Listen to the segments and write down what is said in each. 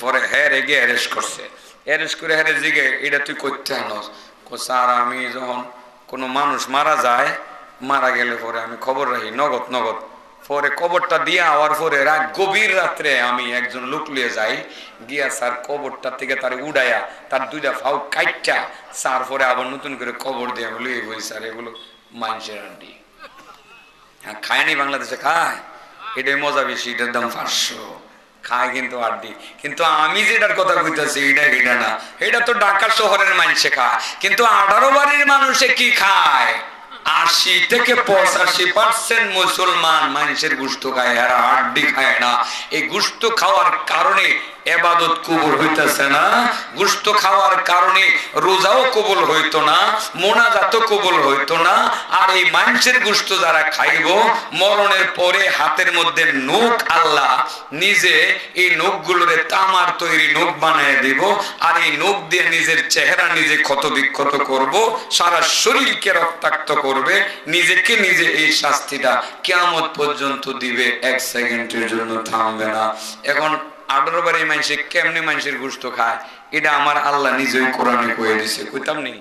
পরে হ্যাঁ রেগে অ্যারেস্ট করছে। অ্যারেস্ট করে হ্যাঁ জিগে এটা তুই করতে আনস। স্যার আমি যখন কোনো মানুষ মারা যায় মারা গেলে পরে আমি খবর রাখি নগদ নগদ। পরে কবরটা দিয়ে আওয়ার পরে রাত গভীর রাত্রে আমি একজন লোক লিয়ে যাই গিয়া স্যার কবরটা থেকে তার উড়াইয়া তার দুইটা ফাউ কাইটটা স্যার পরে আবার নতুন করে কবর দিয়ে আমি লুয়ে বই স্যার এগুলো মানুষের আন্ডি হ্যাঁ, খায়নি বাংলাদেশে খায়? এটাই মজা বেশি এটার দাম পাঁচশো। খায় কিন্তু আড্ডি। কিন্তু আমি যেটার কথা কইতাছি, এটা এটা না। এটা তো ঢাকা শহরের মানুষে খায়। কিন্তু আঠারো বাড়ির মানুষে কি খায়? আশি থেকে পঁচাশি পার্সেন্ট মুসলমান মানুষের গুস্ত খায়। এরা আড্ডি খায় না। এই গুস্ত খাওয়ার কারণে এবাদত কবুল হইতেছে না গুস্ত খাওয়ার কারণে রোজাও কবুল হইতো না মোনাজাত কবুল হইতো না, আর এই মানুষের গুস্ত যারা খাইব, মরণের পরে হাতের মধ্যে নখ আল্লাহ নিজে এই নখগুলোরে তামার তৈরি নখ বানিয়ে দিব, আর এই নখ দিয়ে নিজের চেহারা নিজে ক্ষত বিক্ষত করব, সারা শরীরকে রক্তাক্ত করবে, নিজেকে নিজে এই শাস্তিটা কেমন পর্যন্ত দিবে, এক সেকেন্ডের জন্য থামবে না। এখন আঠারো বারে মানুষে কেমনি মানুষের গুস্ত খায় এটা আমার আল্লাহ নিজেই কোরআনে কয়ে দিছে কইতাম নেই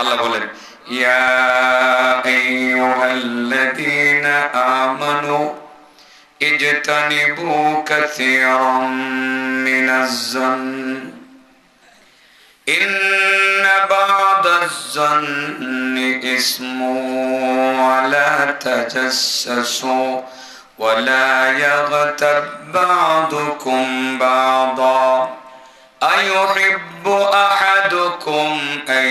আল্লাহ বলেন ইয়া আইয়ুহাল্লাযীনা আমানু اجتنبوا كثيرا من الظن إن بعض الظن إثم ولا تجسسوا ولا يغتب بعضكم بعضا. أيحب أحدكم أن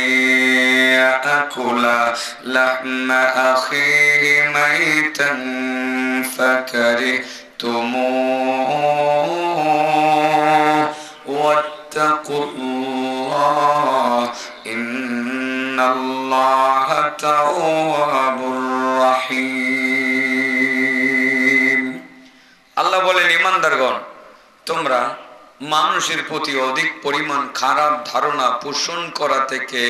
يأكل لحم أخيه ميتا فكرهتموه. واتقوا الله إن الله تواب رحيم. আল্লাহ বলেন, ইমানদারগণ, তোমরা মানুষের প্রতি অধিক পরিমাণ খারাপ ধারণা পোষণ করা থেকে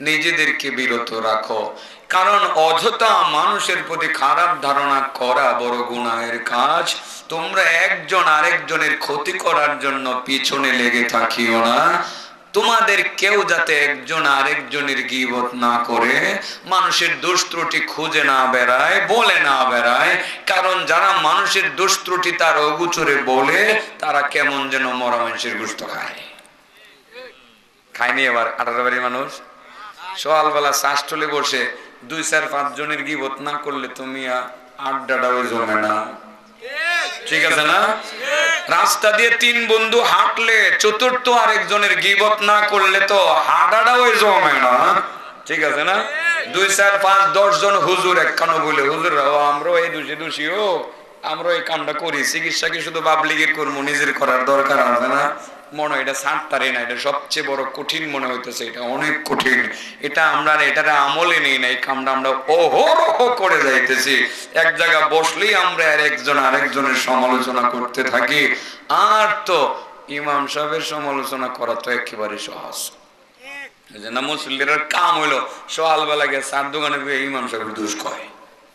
নিজেদেরকে বিরত রাখো। কারণ অযথা মানুষের প্রতি খারাপ ধারণা করা বড় গুণায়ের কাজ। তোমরা একজন আরেকজনের ক্ষতি করার জন্য পিছনে লেগে থাকিও না। তোমাদের কেউ যাতে একজন আরেকজনের গিবত না করে, মানুষের দোষ ত্রুটি খুঁজে না বেড়ায়, বলে না বেড়ায়, কারণ যারা মানুষের দোষ ত্রুটি তার অগুচরে বলে, তারা কেমন যেন মরা মানুষের গুস্ত খায়। খায়নি এবার, আঠারো বাড়ির মানুষ? সকালবেলা শাসটলে বসে দুই চার পাঁচ জনের গিবত না করলে তুমি আড্ডাটাও জমে না। ঠিক আছে না? রাস্তা দিয়ে তিন বন্ধু হাঁটলে, চতুর্থ আরেকজনের গিবত না করলে তো হাঁটাটাও জমে না ঠিক আছে না? দুই চার পাঁচ দশ জন হুজুর একখানো বলে, হুজুর আমরাও এই দোষী দোষী ও আমরা এই কামটা করি, চিকিৎসা কি শুধু পাবলিকের করব, নিজের করার দরকার আছে না? মনে এটা সাঁততারি না, এটা সবচেয়ে বড় কঠিন মনে হইতেছে, এটা অনেক কঠিন। এটা আমরা এটার আমলে নেই না, এই আমরা অহরহ করে যাইতেছি। এক জায়গা বসলেই আমরা আর একজন আরেকজনের সমালোচনা করতে থাকি। আর তো ইমাম সাহেবের সমালোচনা করা তো একেবারে সহজ।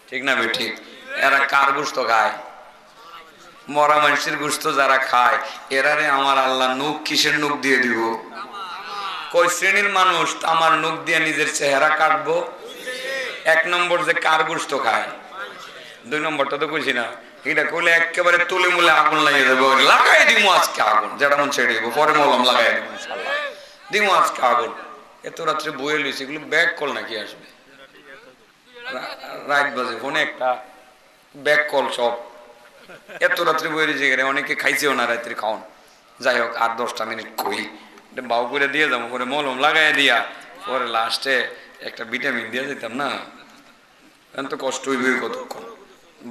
ঠিক না ভাই ঠিক এরা কার গোস্ত খায়? মরা মানুষের গোস্ত যারা খায়, এরারে আমার আল্লাহ নুক কিসের নুক দিয়ে দিব? কই শ্রেণির মানুষ, আমার নুক দিয়ে নিজের চেহারা কাটবো? এক নম্বর যে কার গোস্ত খায়? দুই নম্বরটা তো কইছি না। এটা করলে একেবারে তুলে মুলে আগুন লাগিয়ে দেবো। লাগাই দিব আজকে আগুন, যেটা মন ছেড়ে দিব। পরে মলম লাগাই দিব দিব আজকে আগুন। এত রাত্রে বয়ে লইছে, এগুলো ব্যাক কল নাকি আসবে? রাত বাজে, ফোনে একটা ব্যাক কল সব। এত রাত্রে বই রয়েছে গেলে অনেকে খাইছেও না রাত্রে খাওয়ান। যাই হোক আট দশটা মিনিট কই? এটা বাউ করে দিয়ে যাব করে মলম লাগাই দিয়া, পরে লাস্টে একটা ভিটামিন দিয়ে যেতাম না? এখন তো কষ্ট হইবে কতক্ষণ?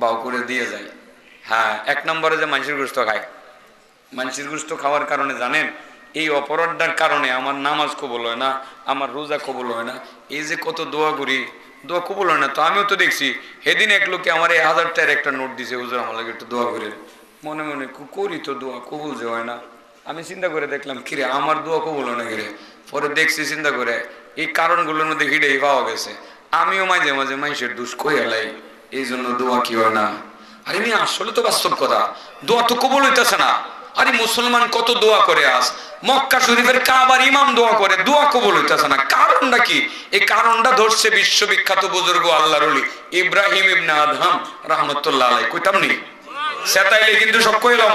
বাউ করে দিয়ে যাই। হ্যাঁ এক নম্বরে যে মানুষের গোস্ত খায়। মানুষের গোস্ত খাওয়ার কারণে জানেন, এই অপরাধটার কারণে আমার নামাজ কবল হয় না, আমার রোজা কবল হয় না। এই যে কত দোয়া করি দোয়া কবল হয় না। তো আমিও তো দেখছি, সেদিন এক লোকে আমার এই হাজার টাকার একটা নোট দিছে, হুজুর আমার লাগে একটু দোয়া করে মনে মনে করি তো দোয়া, কবুল যে হয় না। আমি চিন্তা করে দেখলাম কিরে আমার দোয়া কবুল হয় না কিরে পরে দেখছি চিন্তা করে, এই কারণগুলোর মধ্যে হিডেই পাওয়া গেছে। আমিও মাঝে মাঝে মানুষের দুষ কই হেলাই এই জন্য দোয়া কি হয় না? আরে আমি আসলে তো বাস্তব কথা। দোয়া তো কবুল হইতেছে না। আরে মুসলমান কত দোয়া করে আস মক্কা শরীফের কাবার ইমাম দোয়া করে, দোয়া কবুল হইতেছে না। কারণটা কি? এই কারণটা ধরছে বিশ্ববিখ্যাত বুজুর্গ আল্লাহর ওলি, ইব্রাহিম ইবনে আদহাম, রাহমাতুল্লাহ আলাই কইতাম নি? সেটাইলে কিন্তু সব কইলাম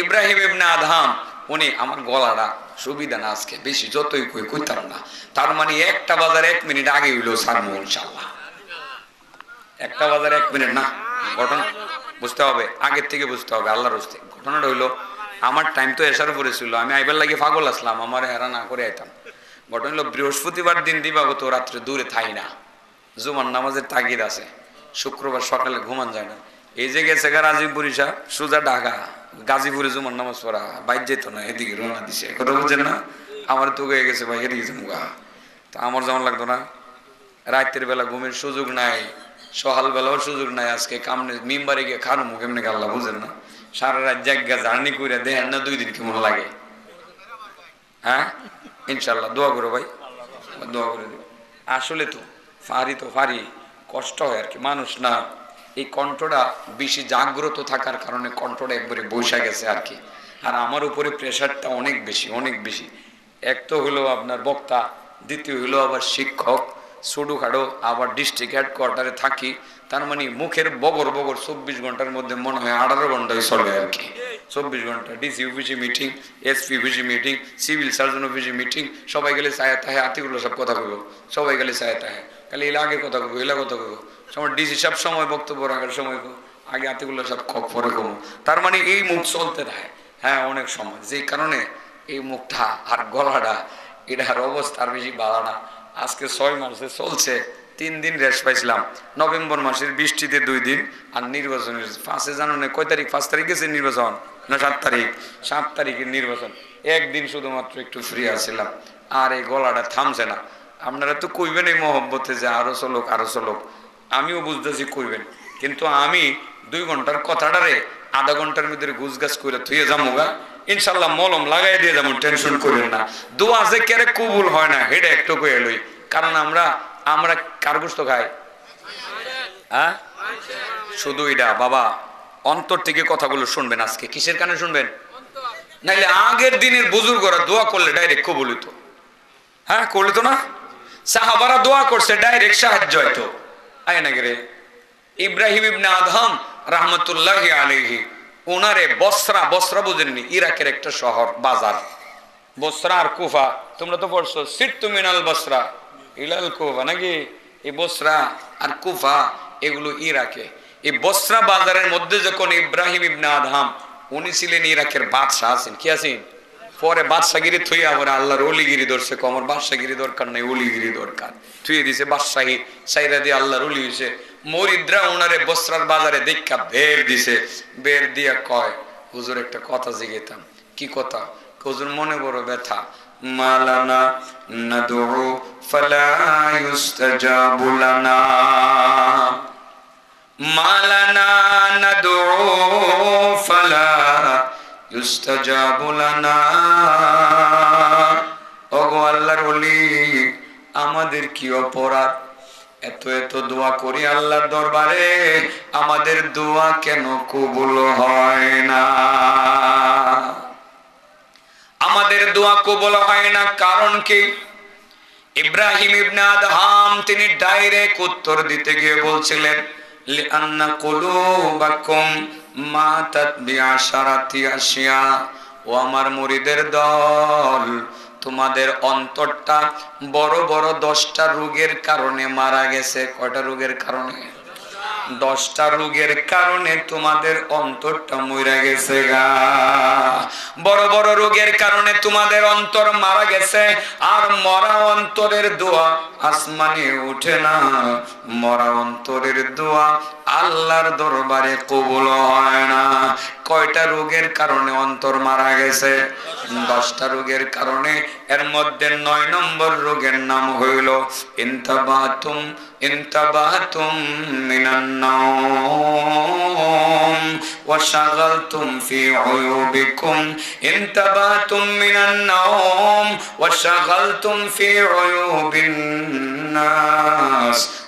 ইব্রাহিম ইবনে আদহাম, উনি আমার গলাটা সুবিধা না আজকে, বেশি যতই কই, কইতাম না। তার মানে একটা বাজার এক মিনিট আগে হইল সারমু, ইনশাআল্লাহ। একটা বাজার এক মিনিট, না, ঘটনা বুঝতে হবে, আগের থেকে বুঝতে হবে, আল্লাহর হস্তে ঘটনাটা হইল, আমার টাইম তো এসার উপরে ছিল, আমি আইবার লাগে পাগল আসলাম, আমার হেরা না করে আইতাম। ঘটনা হলো বৃহস্পতিবার দিন দিবাগত রাত্রে দূরে থাই না, জুমার নামাজের তাগিদ আছে, শুক্রবার সকালে ঘুমান যায় না। এই যে গেছে গা রাজীবপুর হিসাব সোজা ঢাকা, গাজীপুরে জুমার নামাজ পড়া, বাইর যেত না, এদিকে রোনা দিছে। কথা বুঝছেন না, আমার তো হয়ে গেছে ভাই, এদিকে যাব তা আমার যেমন লাগতো না, রাতের বেলা ঘুমের সুযোগ নাই সকাল বেলাও সুযোগ নাই, আজকে কামনে মিম্বারে গিয়ে খানো এমনি আল্লাহ বুঝেন না। সারা রাত জায়গা জার্নি করে দেখেন না দুই দিন কেমন লাগে। হ্যাঁ? ইনশাল্লাহ দোয়া করো ভাই। দোয়া করে দেবো আসলে তো ফারি তো ফারি, কষ্ট হয় আর কি, মানুষ না। এই কণ্ঠটা বেশি জাগ্রত থাকার কারণে কণ্ঠটা একবারে বৈশা গেছে আর কি। আর আমার উপরে প্রেশারটা অনেক বেশি অনেক বেশি। এক তো হলো আপনার বক্তা, দ্বিতীয় হলো আবার শিক্ষক। ছোটোখাটো আবার ডিস্ট্রিক্ট হেডকোয়ার্টারে থাকি, তার মানে মুখের বগর বগর চব্বিশ ঘণ্টার মধ্যে মনে হয় আঠারো ঘন্টায় চলে আর কি। চব্বিশ ঘণ্টা ডিসি অফিসে মিটিং এসপি অফিসে মিটিং সিভিল সার্জন অফিসে মিটিং সবাই গেলে চায় তাহে আতিগুলো সব কথা কইব, সবাই গেলে চায় তাহে। খালি এলা আগে কথা কইব, এলা কথা কইব। সময় ডিসি সব সময় বক্তব্য রাখার সময় আগে আতিগুলো সব পরে কমো তার মানে এই মুখ চলতে থাকে। হ্যাঁ অনেক সময়। যেই কারণে এই মুখটা আর গলাটা, এটার অবস্থা আর বেশি বাড়া না। আজকে ছয় মাসে চলছে, তিন দিন রেস্ট পাইছিলাম। নভেম্বর মাসের বৃষ্টিতে দুই দিন, আর নির্বাচনের পাঁচে জানুয়ারি, কয় তারিখ? পাঁচ তারিখ গেছে নির্বাচন? না, সাত তারিখ। সাত তারিখের নির্বাচন। একদিন শুধুমাত্র একটু ফ্রি আসছিলাম আর এই গলাটা থামছে না। আপনারা তো কইবেন এই মহব্বতে যে আরও চলুক আরও চলুক। আমিও বুঝতেছি কইবেন। কিন্তু আমি দুই ঘণ্টার কথাটারে আধা ঘণ্টার ভিতরে গুছ গাছ করে থুয়ে যাব গা। ইনশাল্লাহ মলম লাগাই দিয়ে যাব, টেনশন করেন না। দোয়া যে কেরে কবুল হয় না, হেডে একটু কয়ে লই। কারণ আমরা আমরা কার খাই? হ্যাঁ শুধু এটা, বাবা, অন্তর থেকে কথাগুলো শুনবেন আজকে। কিসের কানে শুনবেন? নাইলে আগের দিনের বুজুর্গরা দোয়া করলে ডাইরেক্ট কবুল হইতো। হ্যাঁ করলে তো না? সাহাবারা দোয়া করছে, ডাইরেক্ট সাহায্য হয়তো আয় না রে। ইব্রাহিম ইবনে আদহাম রাহমাতুল্লাহ আলাইহি ওনারে বসরা বসরা বুঝেননি, ইরাকের একটা শহর, বাজার। বসরা আর কুফা, তোমরা তো পড়ছো সিট্টু মিনাল বসরা, ইলাল কুফা নাকি? এই বসরা আর কুফা, এগুলো ইরাকে। এই বসরা বাজারের মধ্যে যখন ইব্রাহিম ইবনা আদহাম, উনি ছিলেন ইরাকের বাদশাহ আছেন, কি আছেন? পরে বাদশাগিরি থুই আবার আল্লাহর অলিগিরি ধরছে, কমর বাদশাগিরি দরকার নাই, অলিগিরি দরকার। থুয়ে দিছে বাদশাহী, সাইরা দিয়ে আল্লাহর অলি হয়েছে মরিদ্রা ওনারে বস্ত্রার বাজারে দেখা বের দিছে। বের দিয়া কয়, হুজুর, একটা কথা জিগেতাম কি কথা? হুজুর, মনে বড় ব্যথা। আমাদের কি অপরাধ? এত এত দোয়া করি আল্লাহর দরবারে, আমাদের দোয়া কেন কবুল হয় না? আমাদের দোয়া কবুল হয় না কারণ কি? ইব্রাহিম ইবনে আদহাম তিনি ডাইরেক্ট উত্তর দিতে গিয়ে বলছিলেন, লিআন্না কুলুবাকুম মাতাত বিআশারাতি আশিয়া, ও আমার মুরিদের দল তোমাদের অন্তরটা বড় বড় দশটা রোগের কারণে মারা গেছে। কয়টা রোগের কারণে? দশটা রোগের কারণে তোমাদের অন্তরটা মরে গেছে গা। বড় বড় রোগের কারণে তোমাদের অন্তর মারা গেছে, আর মরা অন্তরের দোয়া আসমানে উঠে না। মরা অন্তরের দোয়া আল্লাহর দরবারে কবুল হয় না। কয়টা রোগের কারণে অন্তর মারা গেছে? দশটা রোগের কারণে। এর মধ্যে নয় নম্বর রোগের নাম হইল ইন্তাবাতুম انتبهتم من النوم وشغلتم في عيوبكم. انتبهتم من النوم وشغلتم في عيوب الناس.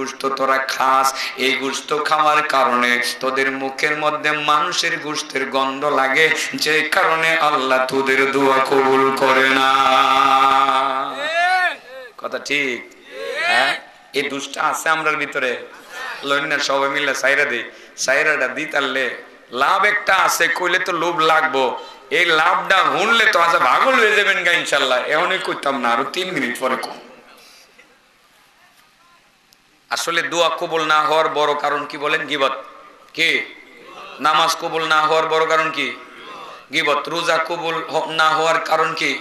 গোস্ত তোরা খাস, এই গোস্ত খাওয়ার কারণে তোদের মুখের মধ্যে মানুষের গোস্তের গন্ধ লাগে, যে কারণে আল্লাহ তোদের দোয়া কবুল করে না। কথা ঠিক? হ্যাঁ? এই দুষ্টা আছে আমরার ভিতরে? লইনা সবাই মিলে সাইরা দিই সাইরাটা দিই তাহলে। লাভ একটা আছে, কইলে তো লোভ লাগবো। এই লাভটা হুনলে তো আচ্ছা ভাগল হয়ে যাবেন গা ইনশাল্লাহ। এমনই করতাম না, আরও তিন মিনিট পরে কম। আসলে দোয়া কবুল না হওয়ার বড় কারণ কি বলেন? গিবত। কি? নামাজ কবুল না হওয়ার বড় কারণ কি? গিবত। রোজা কবুল না হওয়ার কারণ কি?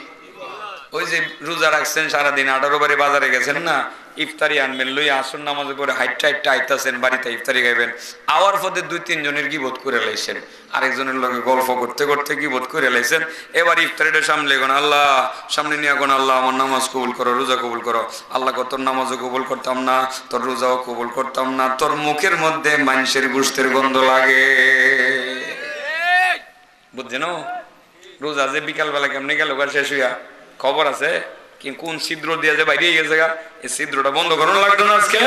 ওই যে রোজা রাখছেন সারাদিন, আঠারো বারে বাজারে গেছেন না, ইফতারি আনবেন লই আসুন নামাজে করে হাইটটা হাইটটা আইতাছেন, বাড়িতে ইফতারি খাইবেন। আওয়ার পথে দুই তিনজনের গিবোধ করে লাইছেন। আরেকজনের লগে গল্প করতে করতে গিবোধ করে লাইছেন। এবার ইফতারিটা সামলে গোন, আল্লাহ, সামনে নিয়ে গোন, আল্লাহ, আমার নামাজ কবুল করো, রোজা কবুল করো। আল্লাহ তোর নামাজও কবুল করতাম না, তোর রোজাও কবুল করতাম না, তোর মুখের মধ্যে মানুষের গুস্তের গন্ধ লাগে। বুঝছেন? রোজা যে বিকালবেলা কেমনে গেল শেষ হইয়া। খবর আছে? কি কোন ছিদ্র দিয়ে যে বাইরে গেছে গা? এই ছিদ্রটা বন্ধ করুন লাগতো না আজকে?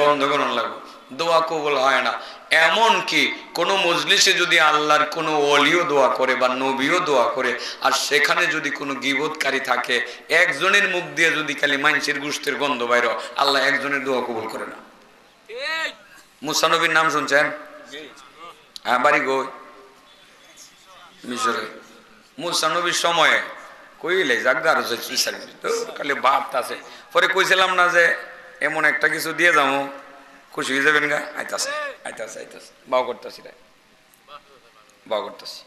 বন্ধ করুন লাগবে। দোয়া কবুল হয় না। এমন কি কোন মজলিসে যদি আল্লাহর কোনো অলিও দোয়া করে বা নবীও দোয়া করে, আর সেখানে যদি কোনো গিবোধকারী থাকে, একজনের মুখ দিয়ে যদি খালি মানুষের গুষ্টের গন্ধ বাইর আল্লাহ একজনের দোয়া কবুল করে না। মুসানবীর নাম শুনছেন? হ্যাঁ বাড়ি গই মিশরে। মুসানবীর সময়ে কইলে জাগদার খালি বাপ আছে। পরে কইছিলাম না যে, এমন একটা কিছু দিয়ে যাব। খুশি হয়ে যাবেন গা? আইতাছে আইতাছে আইতাছে। বাও করতেছি রে। বাও করতেছি।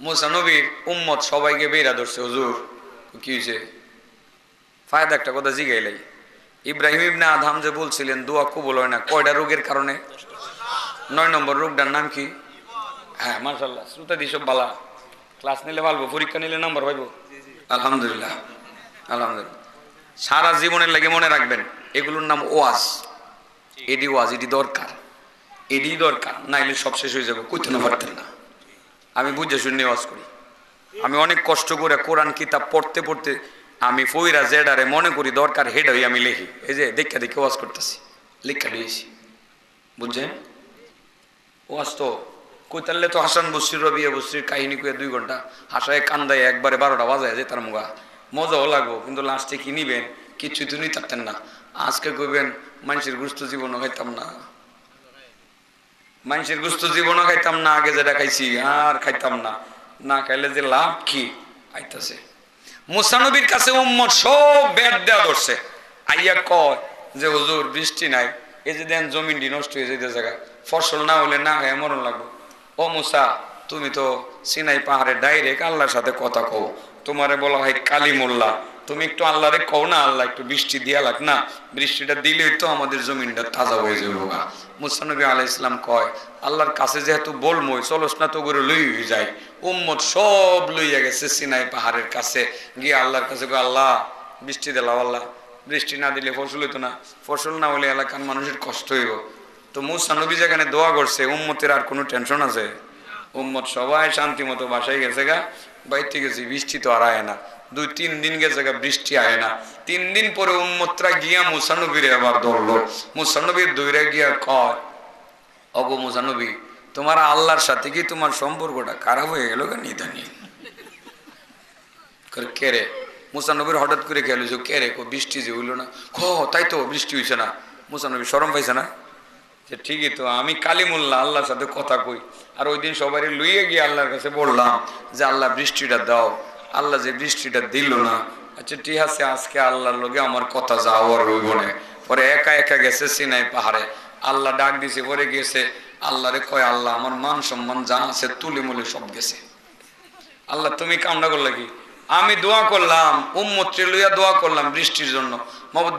মুসা নবীর উম্মত সবাইকে বেরা ধরছে, হুজুর। কি হয়েছে ফায়দা একটা কথা জিগাইলাই ইব্রাহিম ইবনে আধাম যে বলছিলেন, দোয়া কবুল হয় না। কয়টা রোগের কারণে? নয় নম্বর রোগটার নাম কি? হ্যাঁ মার্শাল্লাহ শ্রোতা দিসব বালা। ক্লাস নিলে ভালো, পরীক্ষা নিলে নাম্বার পাইব। আলহামদুলিল্লাহ আলহামদুলিল্লাহ। সারা জীবনের লাগে মনে রাখবেন, এগুলোর নাম ওয়াজ। এডি ওয়াজ, এডি দরকার। এডি দরকার, নাইলে সব শেষ হয়ে যাবে, কইতে না পারতেন না। আমি বুঝে শুনে ওয়াজ করি। আমি অনেক কষ্ট করে কোরআন কিতাব পড়তে পড়তে আমি ফইরা জেডারে মনে করি দরকার হেড হই আমি লিখি। এই যে দেখে দেখে ওয়াজ করতেছি, লিখা দিয়েছি বুঝছেন? ওয়াজ তো কইতালে তো হাসান বসির রবি বসির কাহিনী কয়ে দুই ঘণ্টা হাসায় কান্দায় একবারে বারোটা বাজায় যে তার মুগা মজাও লাগবো, কিন্তু লাস্টে কি নিবেন? কিছুই তো পারতেন না। আজকে কইবেন, মানুষের গুস্ত জীবনও খাইতাম না। মানুষের গুস্ত জীবনও খাইতাম না, আগে যেটা খাইছি আর খাইতাম না। না খাইলে যে লাভ কি? আইতাছে। মুসানবীর কাছে উম্মত সব ব্যাট দেওয়া ধরছে। আইয়া কয় যে, হুজুর, বৃষ্টি নাই। এই যে দেন, জমিনটি নষ্ট হয়ে যেতে জায়গা ফসল না হলে না হয় মরণ লাগবে। ও মুসা, তুমি তো সিনাই পাহাড়ে ডাইরেক্ট আল্লাহর সাথে কথা কও। তোমারে বলা হয় কালী মোল্লা তুমি একটু আল্লাহরে কও না, আল্লাহ একটু বৃষ্টি দিয়া লাগ না। বৃষ্টিটা দিলেই তো আমাদের জমিনটা তাজা হয়ে যাবে গা। মুসানবী আলাই ইসলাম কয়, আল্লাহর কাছে যেহেতু বলমই, চলস না তো করে লই হয়ে যায় উম্মত সব লইয়া গেছে সিনাই পাহাড়ের কাছে। গিয়ে আল্লাহর কাছে কয়, আল্লাহ, বৃষ্টি দিলাম আল্লাহ। বৃষ্টি না দিলে ফসল হইতো না। ফসল না হলে এলাকার মানুষের কষ্ট হইব। তো মুসানবী যেখানে দোয়া করছে, উম্মতের আর কোনো টেনশন আছে? উম্মত সবাই শান্তি মতো বাসায় গেছে গা, বাইতে গেছি, বৃষ্টি তো আর আয় না। দুই তিন দিন গেছে বৃষ্টি আয় না। তিন দিন পরে উম্মতরা গিয়া মুসানবীর আবার ধরলো। মুসানবীর দৈরা গিয়া কয়, অগো মুসানবী তোমার আল্লাহর সাথে কি তোমার সম্পর্কটা খারাপ হয়ে গেল কেন ইদানি কে রে? মুসানবীর হঠাৎ করে খেয়াল হয়েছে, কে রে? কো বৃষ্টি যে হইল না। খ তাই তো, বৃষ্টি হয়েছে না। মুসানবী সরম পাইছে না। যে ঠিকই তো, আমি কালিমুল্লাহ, আল্লাহর সাথে কথা কই। আর ওই দিন সবাই লুইয়ে গিয়ে আল্লাহর কাছে বললাম যে, আল্লাহ, বৃষ্টিটা দাও। আল্লাহ যে বৃষ্টিটা দিল না আচ্ছা ঠিক আছে, আজকে আল্লাহর লোকে আমার কথা যাওয়ার রইব না। পরে একা একা গেছে সিনাই পাহাড়ে। আল্লাহ ডাক দিছে, পরে গেছে আল্লাহরে কয়, আল্লাহ, আমার মান সম্মান যা আছে তুলে মুলে সব গেছে। আল্লাহ, তুমি কামনা করলে কি? আমি দোয়া করলাম উম্মত্রে লইয়া দোয়া করলাম বৃষ্টির জন্য।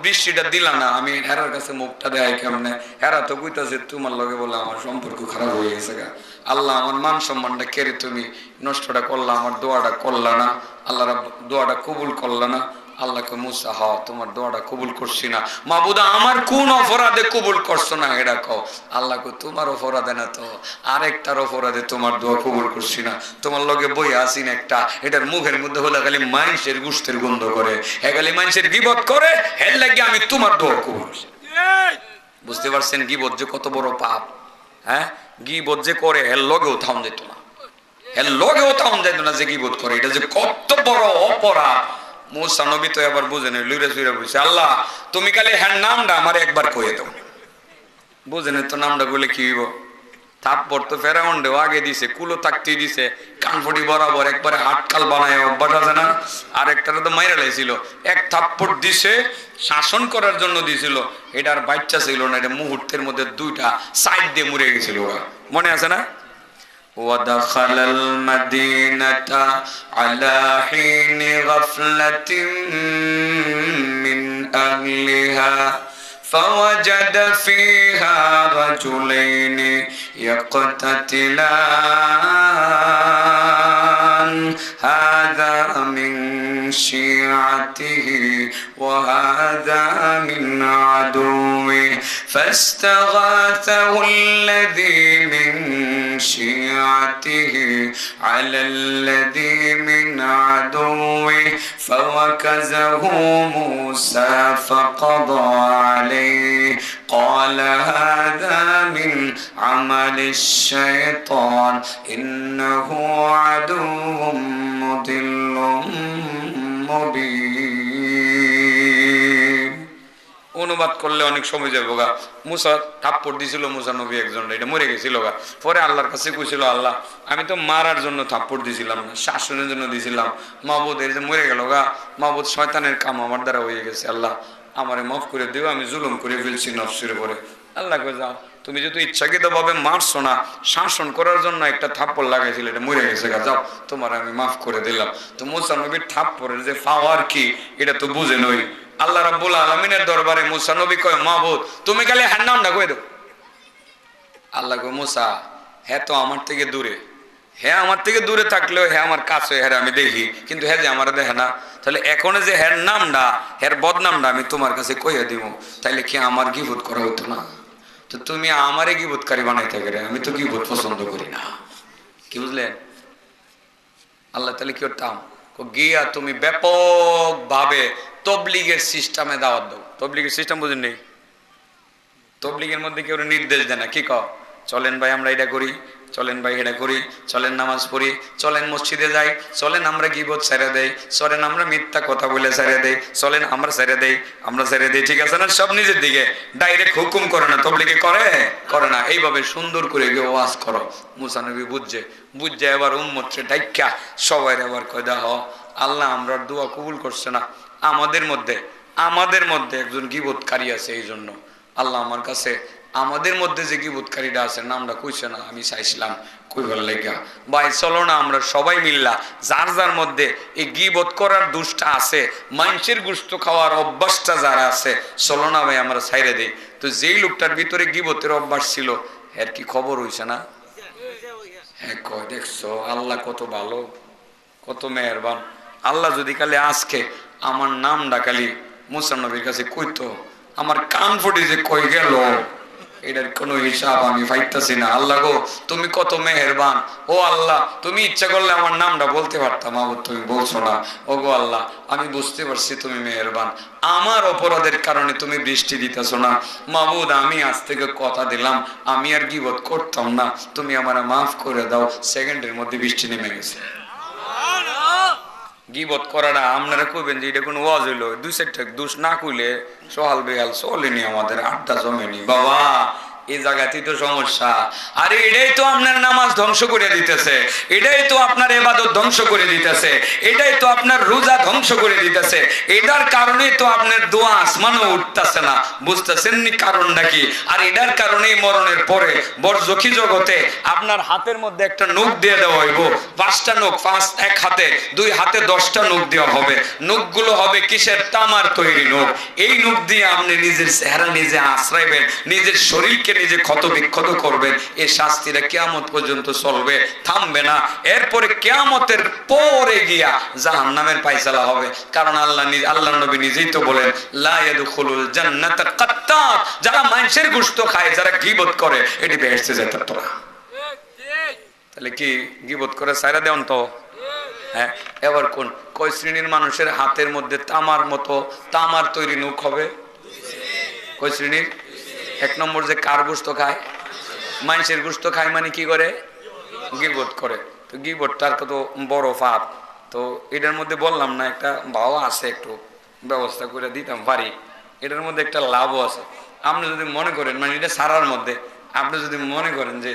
বৃষ্টিটা দিলা না, আমি হেরার কাছে মুখটা দেয় কেমনে? হেরা তো কইতাছে, তোমার লগে বলে আমার সম্পর্ক খারাপ হয়ে গেছে গা। আল্লাহ আমার মান সম্মানটা কেড়ে তুমি নষ্টটা করলা, আমার দোয়াটা করলা না। আল্লাহ দোয়াটা কবুল করলা না। আল্লাহকে মুসা হ তোমার দোয়াটা কবুল করছি না। মাবুদা আমার কোন অপরাধে কবুল করছ না? এটা কও। আল্লাহকে তোমার অপরাধে না তো আরেকটার অপরাধে তোমার দোয়া কবুল করছি না। তোমার লগে বই আসিন একটা এটার মুখের মধ্যে হলে খালি মাইন্সের গুস্তের গন্ধ করে। হে খালি মাইন্সের গিবত করে হের লাগে আমি তোমার দোয়া কবুল করছি। বুঝতে পারছেন গিবত যে কত বড় পাপ? হ্যাঁ? গিবত যে করে হের লগেও থাম যেত না। হের লগেও থাম যেত না যে গিবত করে। এটা যে কত বড় অপরাধ। মুসা নবী তো এবার লুইরে সুইরে বুঝছে আল্লাহ, তুমি খালি হ্যাঁ নামটা আমার একবার কয়ে দাও। বুঝেন তো নামটা বলে কি হইব? তারপর তো আগে দিছে, কুলো তাকতি দিছে কানফটি বরাবর একবারে আটকাল বানায় আছে না? আর একটারে তো মাইরা লাইছিল, এক থাপ্পড় দিছে, শাসন করার জন্য দিছিল এটার বাচ্চা ছিল না, এটা মুহূর্তের মধ্যে দুইটা সাইড দিয়ে মরে গেছিল মনে আছে না? ودخل المدينة على حين غفلة من أهلها فوجد فيها رجلين يقتتلان. هذا من شيعته وهذا من عدوه. فاستغاثه الذي من شيعته على الذي من عدوه. فوكزه موسى فقضى عليه. قال هذا من عمل الشيطان إنه عدو مضل مبين অনুবাদ করলে অনেক সময় যাবো গা মুসা থাপ্পড় দিছিল মুসা নবী একজন এটা মরে গেছিল গা পরে আল্লাহর কাছে কইছিল আল্লাহ আমি তো মারার জন্য থাপ্পড় দিছিলাম না শাসনের জন্য দিছিলাম মাহবুদ এই যে মরে গেল গা মাহবুদ শয়তানের কাম আমার দ্বারা হয়ে গেছে আল্লাহ আমারে মাফ করে দিও, আমি জুলুম করে ফেলছি নফসির উপরে। আল্লাহ কই যাও, তুমি যেহেতু ইচ্ছাকৃত ভাবে মারছো না, শাসন করার জন্য একটা থাপ্পড় লাগাইছিল, এটা মরে গেছে গা, যাও, তোমার আমি মাফ করে দিলাম। তো মুসা নবীর থাপ্পড়ের যে পাওয়ার কি, এটা তো বুঝে নই। আল্লাহ রাব্বুল আলমিনের দরবারে মুসা নবী কয়, মাহবুদ, তুমি খালি হ্যার নামটা কয়ে দাও আল্লাহ কয়, মুসা হ্যাঁ তো আমার থেকে দূরে। হ্যাঁ আমার থেকে দূরে থাকলেও হ্যাঁ আমার কাছে হ্যাঁ আমি দেখি। কিন্তু হ্যাঁ যে আমার দেখে না তাহলে এখন যে হ্যার নামটা হ্যার বদনামটা আমি তোমার কাছে কইয়া দিব তাইলে কি আমার গিবোধ করা হতো না? তো তুমি আমারে গিবোধকারী বানাইতে গেলে আমি তো গিবোধ পছন্দ করি না। কি বুঝলেন? আল্লাহ তাহলে কি করতাম? গিয়া তুমি ব্যাপক ভাবে তবলিগের সিস্টেমে দাওয়াত দাও। তবলিগের সিস্টেম বুঝেন নেই? তবলিগের মধ্যে কেউ নির্দেশ দেয় না? কি ক চলেন ভাই, আমরা এটা করি। চলেন ভাই, এটা করি। চলেন নামাজ পড়ি। চলেন মসজিদে যাই। চলেন আমরা গিবত ছেড়ে দেই। চলেন আমরা মিথ্যা কথা বলে ছেড়ে দেই। চলেন আমরা ছেড়ে দেই। আমরা ছেড়ে দেই। ঠিক আছে না? সব নিজের দিকে। ডাইরেক্ট হুকুম করে না, তবলিগে করে? করে না। এইভাবে সুন্দর করে গিয়ে ওয়াজ করো। মুসানবী বুঝছে। বুঝছে এবার উম্মত্রে ডাইকা সবাই এবার কয়, দেখ, আল্লাহ আমরা দোয়া কবুল করছে না। আমাদের মধ্যে আমাদের মধ্যে একজন গিবতকারী আছে এই জন্য আল্লাহ আমার কাছে আমাদের মধ্যে যে গিবতকারীরা আছে, নামটা কইছে না, আমি চাইছিলাম কইবার লেগা। ভাই, চলো না, আমরা সবাই মিল্লা যার যার মধ্যে এই গিবত করার দুষ্টা আছে মানুষের গুস্ত খাওয়ার অভ্যাসটা যারা আছে, চলো না ভাই, আমরা ছাইরে দিই। তো যেই লোকটার ভিতরে গিবতের অভ্যাস ছিল, এর কি খবর হইছে না? হ্যাঁ কয় দেখছ, আল্লাহ কত ভালো, কত মেহরবান। আল্লাহ যদি কালে আজকে আমার নাম ডাকালি মুসানবীর কাছে কইতো, আমার কান ফুটি যে কই গেল। এটার কোনো হিসাব আমি পাইতাছি না। আল্লাহ গো, তুমি কত মেহেরবান। ও আল্লাহ, তুমি ইচ্ছা করলে আমার নামটা বলতে পারতাম আবু তুমি বলছো না। ও গো আল্লাহ, আমি বুঝতে পারছি তুমি মেহেরবান। আমার অপরাধের কারণে তুমি বৃষ্টি দিতেছো না। মাবুদ আমি আজ থেকে কথা দিলাম, আমি আর গিবত করতাম না। তুমি আমার মাফ করে দাও, সেকেন্ডের মধ্যে বৃষ্টি নেমে গেছে। গিবত করাটা আপনারা কইবেন যে এটা কোনো ওয়াজ হইল। দুই চারটা দুষ না কইলে সহাল বেহাল চলেনি আমাদের, আড্ডা জমেনি। বাবা এই জায়গাতেই তো সমস্যা। আরে এটাই তো আপনার নামাজ ধ্বংস করে দিতেছে। এটাই তো আপনার এবাদত ধ্বংস করে দিতেছে। এটাই তো আপনার রোজা ধ্বংস করে দিতেছে। এটার কারণেই তো আপনার দোয়া আসমানও উঠতেছে না। বুঝতেছেন নি কারণটা কি আর এটার কারণেই মরণের পরে বরজখি জগতে আপনার হাতের মধ্যে একটা নখ দিয়ে দেওয়া হইব। পাঁচটা নখ, পাঁচ, এক হাতে, দুই হাতে দশটা নখ দেওয়া হবে। নখগুলো হবে কিসের? তামার তৈরি নখ। এই নখ দিয়ে আপনি নিজের চেহারা নিজে আশ্রাইবেন নিজের শরীরকে নিজে ক্ষত বিক্ষত করবেন এই শাস্তিটা কেয়ামত পর্যন্ত চলবে, থামবে না। এরপরে কেয়ামতের পরে গিয়া জাহান নামের পাইসালা হবে। কারণ আল্লাহ আল্লাহ নবী নিজেই তো বলেন যারা মানুষের গোশত খায়, যারা গীবত করে, এটি বেহেশতে যেতে তো না তাহলে কি গিবত করে সাইরা দেন তো? হ্যাঁ এবার কোন, কয় শ্রেণির মানুষের হাতের মধ্যে তামার মতো তামার তৈরি নৌক হবে? কয় শ্রেণির? এক নম্বর যে কার গোস্ত খায়? মানুষের গোস্ত খায় মানে কি করে? গিবত করে। তো গিবতটার কত বড় পাপ। তো এটার মধ্যে বললাম না, একটা ভাও আছে একটু, ব্যবস্থা করে দিতাম, পারি। এটার মধ্যে একটা লাভও আছে। আপনি যদি মনে করেন মানে এটা সারার মধ্যে, আপনি যদি মনে করেন যে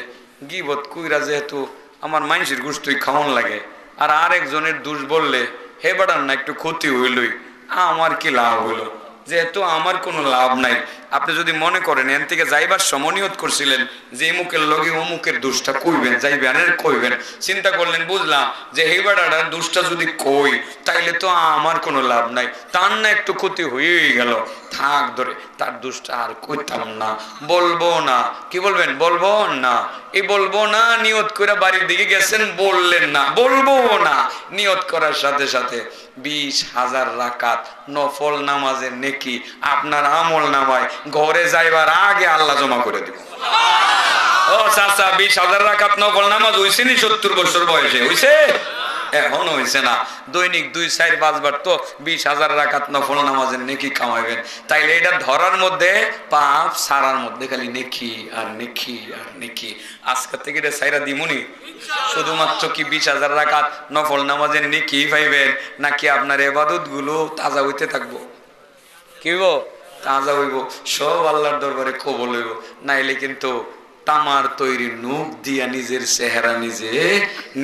গিবত কুইরা যেহেতু আমার মানুষের গোস্তই খাওয়ান লাগে, আর আরেকজনের দোষ বললে, হে বাড়ান না একটু ক্ষতি হইলই, আমার কি লাভ হইল? যেহেতু আমার কোনো লাভ নাই আপনি যদি মনে করেন, এন থেকে যাইবার সমনিয়ত করছিলেন, যে মুখের লগে অমুকের দুষ্টা কইবেন, যাইবেন আর কইবেন, চিন্তা করলেন, বুঝলাম যে এই দুষ্টা যদি কই, তাইলে তো আমার কোনো লাভ নাই। তার না একটু ক্ষতি হয়েই গেল। থাক ধরে, তার দুষ্টা আর কইতাম না। বলব না। কি বলবেন? বলব না। এই বলব না, নিয়ত করে বাড়ির দিকে গেছেন, বললেন না। বলব না। নিয়ত করার সাথে সাথে বিশ হাজার রাকাত নফল নামাজের নেকি আপনার আমল নামায় ঘরে যাইবার আগে আল্লাহ জমা করে দিব। ও চাচা, বিশ হাজার রাকাত নফল নামাজ হইছে নি সত্তর বছর বয়সে? হইছে? এখন হইছে না। দৈনিক দুই, চার পাঁচবার তো বিশ হাজার রাকাত নফল নামাজের নেকি কামাইবেন। তাইলে এটা ধরার মধ্যে, পাপ সারার মধ্যে খালি নেকি আর নেকি আর নেকি। আজকে থেকে এটা সাইরা দিমুনি? শুধুমাত্র কি বিশ হাজার রাখাত নফল নামাজের নেকি পাইবেন, নাকি আপনার এবাদতগুলো তাজা হইতে থাকব? কি হইব? তাজা হইব, সব আল্লাহর দরবারে কবল হইব। নাইলে কিন্তু তামার তৈরি নখ দিয়া নিজের চেহারা নিজে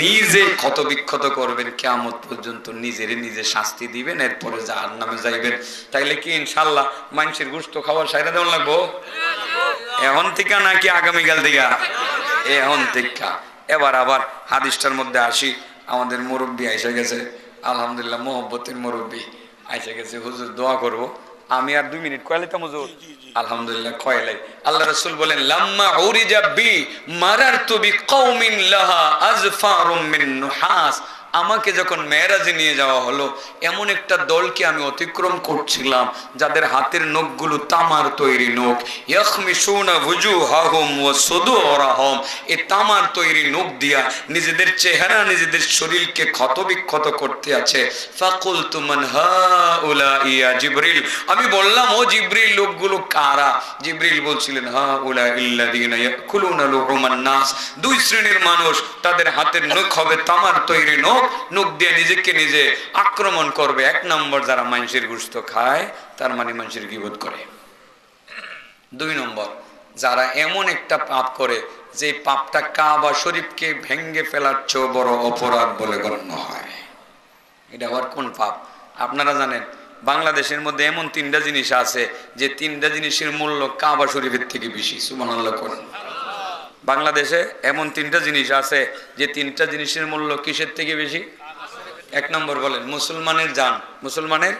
নিজে ক্ষত বিক্ষত করবেন কেমন পর্যন্ত নিজের নিজে শাস্তি দিবেন, এরপরে যার নামে যাইবেন। তাইলে কি ইনশাল্লাহ মানুষের গুস্ত খাওয়ার সাইরা দেওয়ান লাগবো? এখন থেকে নাকি আগামীকাল থেকে? এখন থেকে। এবার আবার হাদিসটার মধ্যে আসি, আমাদের মুরব্বী এসে গেছে, আলহামদুলিল্লাহ, মোহব্বতের মুরব্বী এসে গেছে, হুজুর দোয়া করব। আমি আর দুই মিনিট কয়ালাইতাম হুজুর? আলহামদুলিল্লাহ কয়ালাই আল্লাহ রাসূল বলেন লাম্মা উরিজা বি মারারতু বি লাহা আজফারুম মিন নুহাস। আমাকে যখন মেয়েরাজে নিয়ে যাওয়া হলো, এমন একটা দলকে আমি অতিক্রম করছিলাম, যাদের হাতের নখগুলো তামার তৈরি নখ। এই তামার তৈরি নখ দিয়া নিজেদের চেহারা, নিজেদের শরীরকে ক্ষতবিক্ষত করতে আছে। ফাকুলতু মান হাউলা ইয়া জিবরিল। আমি বললাম, ও জিবরিল, লোকগুলো কারা? জিবরিল বলছিলেন ইল্লাযিনা ইয়াকুলুনা লুহুমান নাস। দুই শ্রেণির মানুষ, তাদের হাতের নখ হবে তামার তৈরি নখ। নখ দিয়ে নিজেকে নিজে আক্রমণ করবে। এক নম্বর যারা মানুষের গুস্ত খায়, তার মানে মানুষের গিবোধ করে। দুই নম্বর, যারা এমন একটা পাপ করে, যে পাপটা কাবা শরীফকে ভেঙ্গে ফেলার চেয়েও বড় অপরাধ বলে গণ্য হয়। এটা আবার কোন পাপ? আপনারা জানেন, বাংলাদেশের মধ্যে এমন তিনটা জিনিস আছে, যে তিনটা জিনিসের মূল্য কাবা শরীফের থেকে বেশি। সুবহানাল্লাহ করেন বাংলাদেশে এমন তিনটা জিনিস আছে যে তিনটা জিনিসের মূল্য কিসের থেকে বেশি? এক নম্বর বলেন, মুসলমানের যান মুসলমানের?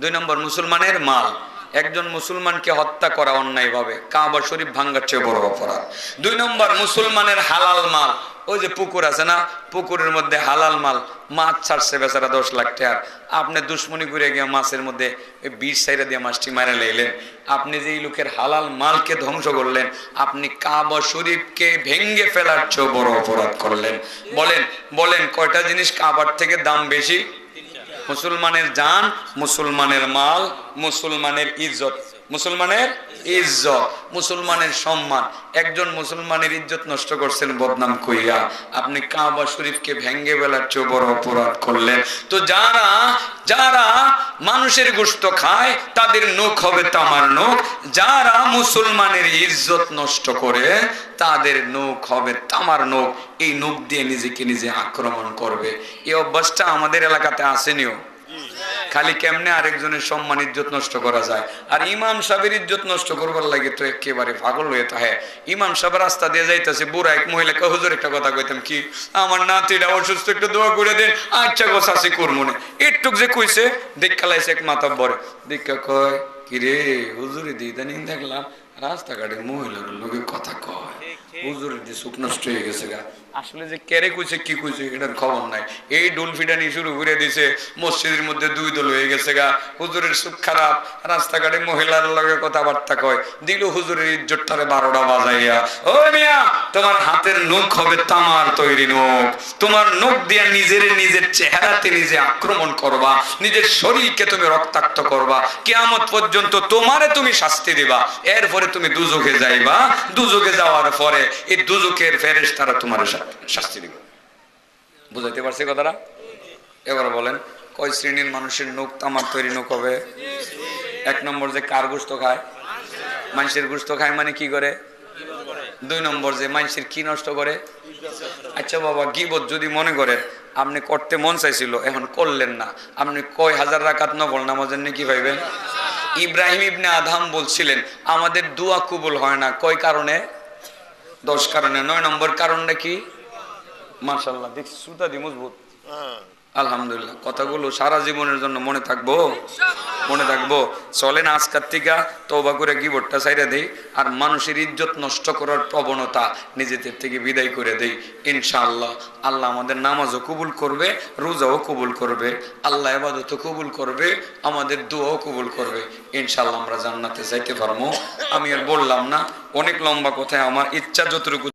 দুই নম্বর, মুসলমানের মাল। একজন মুসলমানকে হত্যা করা অন্যায়ভাবে। কাবা শরীফ ভাঙ্গার চেয়ে বড় অপরাধ। দুই নম্বর, মুসলমানের হালাল মাল। ওই যে পুকুর আছে না, পুকুরের মধ্যে হালাল মাল, মাছ ছাড়ছে বেচারা দশ লাখ টাকার। আপনি দুশ্মনী করে গিয়ে মাছের মধ্যে বিষ সাইরা দিয়ে মাছটি মারা লাইলেন। আপনি যে লোকের হালাল মালকে ধ্বংস করলেন, আপনি কাবা শরীফকে ভেঙ্গে ফেলার চেয়েও বড় অপরাধ করলেন। বলেন বলেন, কয়টা জিনিস কাবার থেকে দাম বেশি? মুসলমানের জান, মুসলমানের মাল, মুসলমানের ইজ্জত। মুসলমানের ইজ্জত, মুসলমানের সম্মান। একজন মুসলমানের ইজ্জত নষ্ট করছেন বদনাম কইয়া আপনি কাবা শরীফকে ভেঙ্গে বেলার চেয়ে বড় অপরাধ করলেন। তো যারা যারা মানুষের গোস্ত খায়, তাদের নখ হবে তামার নখ। যারা মুসলমানের ইজ্জত নষ্ট করে, তাদের নখ হবে তামার নখ। এই নখ দিয়ে নিজেকে নিজে আক্রমণ করবে। এই অভ্যাসটা আমাদের এলাকাতে আসেনিও। খালি কেমনে আরেকজনের সম্মান ইজ্জত নষ্ট করা যায়? আর ইমাম সাহেবের ইজ্জত নষ্ট করবার লাগে তো একেবারে পাগল হয়ে থাকে ইমাম সাহেব রাস্তা দিয়ে যাইতেছে বুড়া এক মহিলাকে হুজুর একটা কথা কইতাম কি? আমার নাতিটা অসুস্থ একটু দোয়া করে দেন আচ্ছা গো শাসি করব না। একটুক যে কইছে দীক্ষা লাইছে এক মাথা বরে দীক্ষা কয় কিরে হুজুরে দি ইদানিং দেখলাম রাস্তাঘাটে মহিলার লোকে কথা কয়। হুজুরের যে সুখ নষ্ট হয়ে গেছে গা আসলে যে কেড়ে কইছে, কি কইছে, এটার খবর নাই। এই ডুল ফিডানি শুরু করে দিছে, মসজিদের মধ্যে দুই দল হয়ে গেছে গা। হুজুরের সুখ খারাপ, রাস্তাঘাটে মহিলার লগে কথাবার্তা কয়। দিল হুজুরের ইজ্জতটারে বারোটা বাজাইয়া ও মিয়া, তোমার হাতের নখ হবে তামার তৈরি নখ। তোমার নখ দিয়ে নিজের নিজের চেহারাতে নিজে আক্রমণ করবা, নিজের শরীরকে তুমি রক্তাক্ত করবা। কেয়ামত পর্যন্ত তোমারে তুমি শাস্তি দিবা। এরপরে তুমি দুজকে যাইবা। দুজকে যাওয়ার পরে এই দুজকের ফেরেস তারা তোমার শাস্তি দিবে। বুঝাইতে পারছি কথাটা? এবার বলেন, কয় শ্রেণির মানুষের নখ, তামার তৈরি নখ হবে? এক নম্বর যে কার গোস্ত খায়? মানুষের গুস্ত খায় মানে কি করে? দুই নম্বর যে মানুষের কি নষ্ট করে? আচ্ছা বাবা, গিবত যদি মনে করেন, আপনি করতে মন চাইছিল, এখন করলেন না। আপনি কয় হাজার রাকাত নফল নামাজের নাকি ভাইবেন ইব্রাহিম ইবনে আধাম বলছিলেন, আমাদের দোয়া কবুল হয় না। কয় কারণে? দশ কারণে। নয় নম্বর কারণটা কি? মাশাল্লাহ দেখছি সুতা মজবুত। আলহামদুলিল্লাহ কথাগুলো সারা জীবনের জন্য মনে থাকব। মনে থাকব চলেন আজকার থেকে তৌবা করে গিবটটা সাইরা দেই আর মানুষের ইজ্জত নষ্ট করার প্রবণতা নিজেদের থেকে বিদায় করে দেই ইনশাআল্লাহ। আল্লাহ আমাদের নামাজও কবুল করবে রোজাও কবুল করবে আল্লাহ এবাদতও কবুল করবে আমাদের দোয়াও কবুল করবে ইনশাআল্লাহ আমরা জান্নাতে যাইতে পারব। আমি আর বললাম না অনেক লম্বা কথায় আমার ইচ্ছা যতটুকু